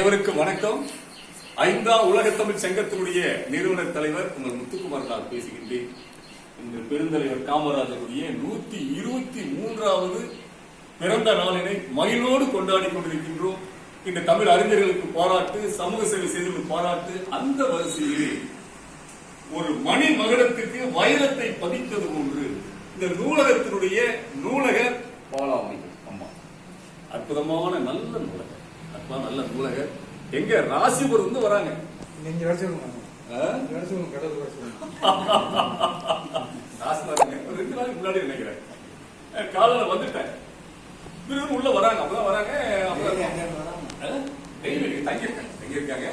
அனைவருக்கும் வணக்கம்? ஐந்தாம் உலக தமிழ் சங்கத்தினுடைய நிறுவனர் தலைவர் உங்கள் முத்துக்குமார் நான் பேசுகின்றேன். இந்த பெருந்தலைவர் காமராஜருடைய நூத்தி இருபத்தி மூன்றாவது பிறந்த நாளினை மயிலோடு கொண்டாடி கொண்டிருக்கின்றோம். இந்த தமிழ் அறிஞர்களுக்கு பாராட்டு சமூக சேவை செய்தவர்களுக்கு பாராட்டு அந்த வரிசையிலே ஒரு மணி மகுடத்துக்கு வைரத்தை பதித்தது போன்று இந்த நூலகத்தினுடைய நூலகர் பாலாமை. அம்மா அற்புதமான நல்ல நூலகம். அற்புதமான நல்ல நூலகர். எங்க? ராசிபுரம் இருந்து வராங்க. நீங்க ராசிபுரம் ஒரு ரெண்டு நாளைக்கு முன்னாடி நினைக்கிறேன். காலையில வந்துட்டேன். திரும்ப உள்ள வராங்க. அப்பதான் வராங்க. டெய்லி தங்கியிருக்காங்க. தங்கியிருக்காங்க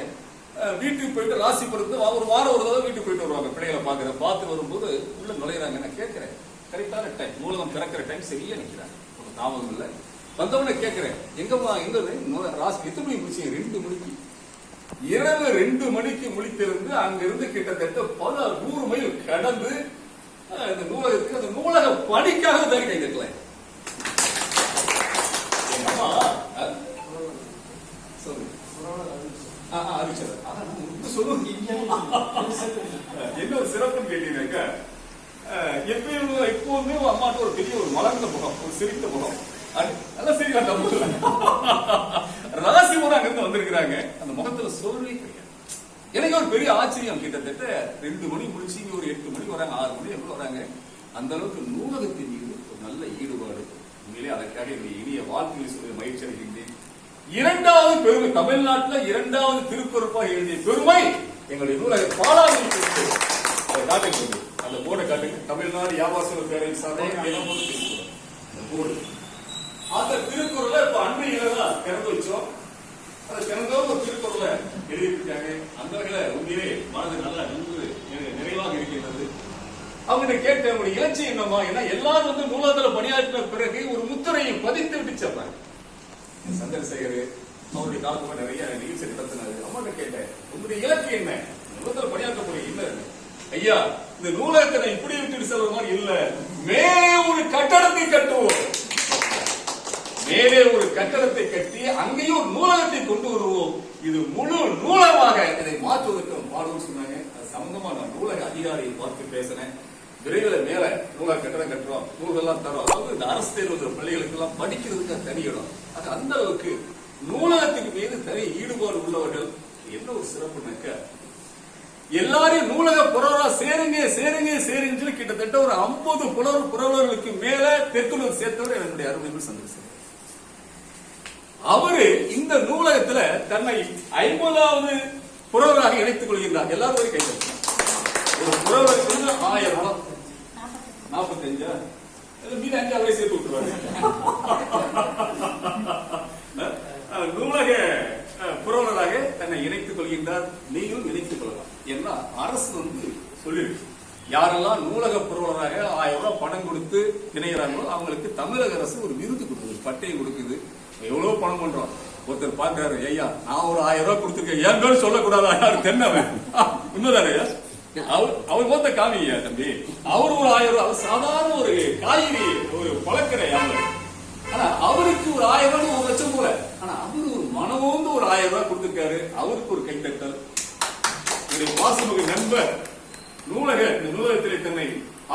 வீட்டுக்கு போயிட்டு ராசிபுரத்து வா- ஒரு வாரம் ஒரு தடவை வீட்டுக்கு போயிட்டு வருவாங்க. பிள்ளைகளை பாக்குற பார்த்து வரும்போது உள்ள நுழையிறாங்க. நான் கேட்கிறேன். கரெக்டான டைம் நூலகம் திறக்கிற டைம் சரியா நிக்கிறாங்க ஒரு தாமதம் இல்ல. வந்தவன கேட்கிறேன் எங்கம்மா எங்க ராசி எத்தனை மணிக்கு முடிச்சீங்க? ரெண்டு மணிக்கு. இரவு ரெண்டு மணிக்கு முடித்திருந்து அங்கிருந்து கிட்டத்தட்ட பல நூறு மைல் கடந்து இந்த நூலகத்துக்கு அந்த நூலக பணிக்காக தான் கை சொல்லுங்க சொல்லுங்க. என்ன ஒரு சிறப்புன்னு கேட்டீங்கன்னாக்கா, எப்பயும் எப்பவுமே அம்மாட்ட ஒரு பெரிய ஒரு மலர்ந்த முகம் ஒரு சிரித்த முகம். அது நல்லா ராசி கூட அங்கிருந்து வந்திருக்கிறாங்க. அந்த முகத்துல சோர்வே கிடையாது. எனக்கு ஒரு பெரிய ஆச்சரியம். கிட்டத்தட்ட ரெண்டு மணி முடிச்சு இங்க ஒரு எட்டு மணிக்கு வராங்க ஆறு மணி எப்படி வராங்க. அந்த அளவுக்கு நூலகத்தின் மீது ஒரு நல்ல ஈடுபாடு. உண்மையிலே அதற்காக என்னுடைய இனிய வாழ்க்கையை சொல்லி மகிழ்ச்சி அடைகின்றேன். இரண்டாவது பெருமை தமிழ்நாட்டுல இரண்டாவது திருக்குறப்பாக எழுதிய பெருமை எங்களுடைய நூலக பாலாஜி அதை காட்டுங்க அந்த போர்டை காட்டுங்க. தமிழ்நாடு வியாபார பேரவை சார்பாக தினமும் போர்டு. அந்த திருக்குறளை இப்ப அண்மையில தான் திறந்து வச்சோம். அது திறந்தோம் ஒரு திருக்குறளை எழுதியிருக்காங்க. அந்த வகையில உண்மையிலே மனது நல்லா நன்று நிறைவாக இருக்கின்றது. அவங்க கேட்ட ஒரு இலட்சியம் என்னமா ஏன்னா எல்லாரும் வந்து நூலகத்துல பணியாற்றின பிறகு ஒரு முத்திரையை பதித்து விட்டு செப்பாங்க சந்திரசேகர் அவருடைய காலத்துல நிறைய நிகழ்ச்சி நடத்தினாரு. அம்மாட்ட கேட்டேன் உங்களுடைய இலக்கு என்ன? நூலகத்துல பணியாற்றக்கூடிய இல்ல ஐயா இந்த நூலகத்தை இப்படி விட்டுட்டு செல்ற மாதிரி இல்ல. மே ஒரு கட்டடத்தை கட்டுவோம். மேலே ஒரு கட்டடத்தை கட்டி அங்கேயும் ஒரு நூலகத்தை கொண்டு வருவோம். இது முழு நூலகமாக இதை மாற்றுவதற்கு பாடுவோம் சொன்னாங்க. அது சம்பந்தமா நான் நூலக அதிகாரியை பார்த்து பேசினேன். விரைவில் மேல நூலக கட்டடம் கட்டுறோம். நூல்கள்லாம் தரோம். அதாவது இந்த அரசு தேர்வு பள்ளிகளுக்கு எல்லாம் படிக்கிறதுக்கு தனி இடம். அது அந்த அளவுக்கு நூலகத்துக்கு மீது தனி ஈடுபாடு உள்ளவர்கள் என்ன ஒரு சிறப்புனாக்க எல்லாரையும் நூலக புறவரா சேருங்க சேருங்க சேருங்க கிட்டத்தட்ட ஒரு ஐம்பது புலவர் புறவர்களுக்கு மேல தெற்குலூர் சேர்த்தவர் என்னுடைய அருமைகள் சந்திரசேகர் அவரு இந்த நூலகத்துல தன்னை ஐம்பதாவது புறவராக இணைத்துக் கொள்கின்றார். எல்லாரும் கை ஒரு புறவர் வந்து ஆயிரம் ரூபாய் நாற்பத்தஞ்சா மீது அஞ்சு அவரே சேர்த்து விட்டுருவாரு. நூலக அஹ், தன்னை இணைத்துக் கொள்கின்றார். நீங்களும் இணைத்துக் கொள்ளலாம். ஏன்னா அரசு வந்து சொல்லிருக்கு. யாரெல்லாம் நூலக புரவலராக ஆயிரம் ரூபாய் பணம் கொடுத்து இணைகிறாங்களோ அவங்களுக்கு தமிழக அரசு ஒரு விருது கொடுக்குது பட்டையை கொடுக்குது. எவ்வளவு பணம் பண்றோம் ஒருத்தர் பாக்குறாரு ஐயா நான் ஒரு ஆயிரம் ரூபாய் கொடுத்துருக்கேன். என் பேர் சொல்லக்கூடாது? யாரு? தென்னவன் உண்மைதானே ஐயா? அவர் அவர் மொத்த காமிங்க தம்பி. அவர் ஒரு ஆயிரம் ரூபாய் அவர் சாதாரண ஒரு காய்கறி ஒரு பழக்கிற அவர். ஆனா அவருக்கு ஒரு ஆயிரம் ரூபாய் ஒரு லட்சம் போல. ஆனா அவரு ஒரு மனமோந்து ஒரு ஆயிரம் ரூபாய் கொடுத்திருக்காரு. அவருக்கு ஒரு கைத்தட்டல். என்னுடைய வாசமுக நண்பர் நூலக இந்த நூலகத்திலே தன்னை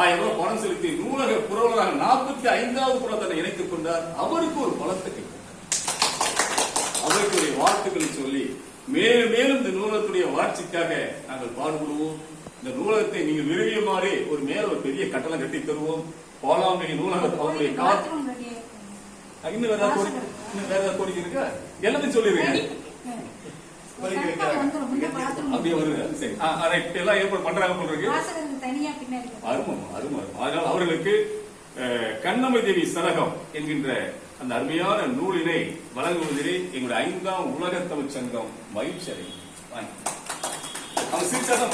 ஆயிரம் ரூபாய் பணம் செலுத்தி நூலக புரவலராக நாற்பத்தி ஐந்தாவது புறம் தன்னை இணைத்துக் கொண்டார். அவருக்கு ஒரு பலத்தை ஒரு வாழ்த்துக்களை சொல்லி மேலும் மேலும் இந்த நூலகத்துடைய வளர்ச்சிக்காக நாங்கள் பாடுபடுவோம். இந்த நூலகத்தை நீங்கள் விரும்பிய மாதிரி ஒரு மேல ஒரு பெரிய கட்டளம் கட்டி தருவோம். போலாமணி நூலகம் அவருடைய இன்னும் வேற ஏதாவது இன்னும் வேற ஏதாவது கோரிக்கை இருக்கா? எல்லாத்தையும் சொல்லிருங்க அப்படியே வருது சரி. எல்லாம் ஏற்பாடு பண்றாங்க அருமம் அருமம் அதனால் அவர்களுக்கு அஹ், கண்ணமை தேவி சரகம் என்கின்ற அந்த அருமையான நூலினை வழங்குவதிலே எங்களுடைய ஐந்தாம் உலக தமிழ் சங்கம் மகிழ்ச்சி அடையும் வாங்க. அவங்க சிரிச்சா தான்